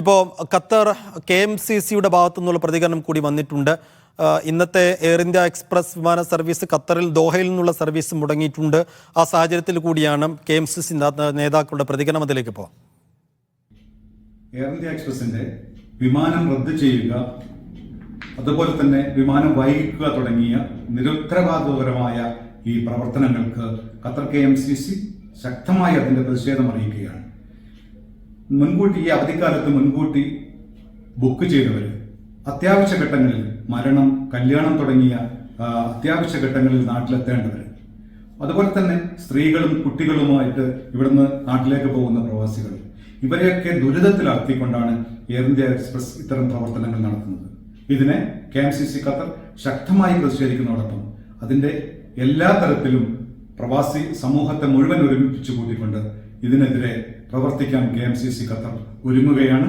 ഇപ്പോൾ Qatar K M C സിയുടെ ഭാഗത്തു നിന്നുള്ള പ്രതികരണം കൂടി വന്നിട്ടുണ്ട്. ഇന്നത്തെ എയർ ഇന്ത്യ എക്സ്പ്രസ് വിമാന സർവീസ് ഖത്തറിൽ ദോഹയിൽ നിന്നുള്ള സർവീസ് മുടങ്ങിയിട്ടുണ്ട്. ആ സാഹചര്യത്തിൽ കൂടിയാണ് കെ എം സി സി നേതാക്കളുടെ പ്രതികരണം അതിലേക്ക് പോവാം. എയർ ഇന്ത്യ എക്സ്പ്രസിന്റെ വിമാനം റദ്ദ് ചെയ്യുക അതുപോലെ തന്നെ വിമാനം വൈകിക്കുക തുടങ്ങിയ നിരുത്തരവാദപരമായ ഈ പ്രവർത്തനങ്ങൾക്ക് Qatar K M C C ശക്തമായി അതിന്റെ പ്രതിഷേധം അറിയിക്കുകയാണ്. മുൻകൂട്ടി ഈ അവധിക്കാലത്ത് മുൻകൂട്ടി ബുക്ക് ചെയ്തവർ അത്യാവശ്യ ഘട്ടങ്ങളിൽ മരണം കല്യാണം തുടങ്ങിയ അത്യാവശ്യ ഘട്ടങ്ങളിൽ നാട്ടിലെത്തേണ്ടവർ അതുപോലെ തന്നെ സ്ത്രീകളും കുട്ടികളുമായിട്ട് ഇവിടുന്ന് നാട്ടിലേക്ക് പോകുന്ന പ്രവാസികൾ. ഇവരെയൊക്കെ ദുരിതത്തിലാക്കിക്കൊണ്ടാണ് എയർ ഇന്ത്യ എക്സ്പ്രസ് ഇത്തരം പ്രവർത്തനങ്ങൾ നടത്തുന്നത്. ഇതിനെ K M C C Qatar ശക്തമായി പ്രതിഷേധിക്കുന്നതോടൊപ്പം അതിന്റെ എല്ലാ തരത്തിലും പ്രവാസി സമൂഹത്തെ മുഴുവൻ ഒരുമിപ്പിച്ചു കൂട്ടിക്കൊണ്ട് ഇതിനെതിരെ പ്രവർത്തിക്കാൻ K M C C Qatar ഒരുങ്ങുകയാണ്.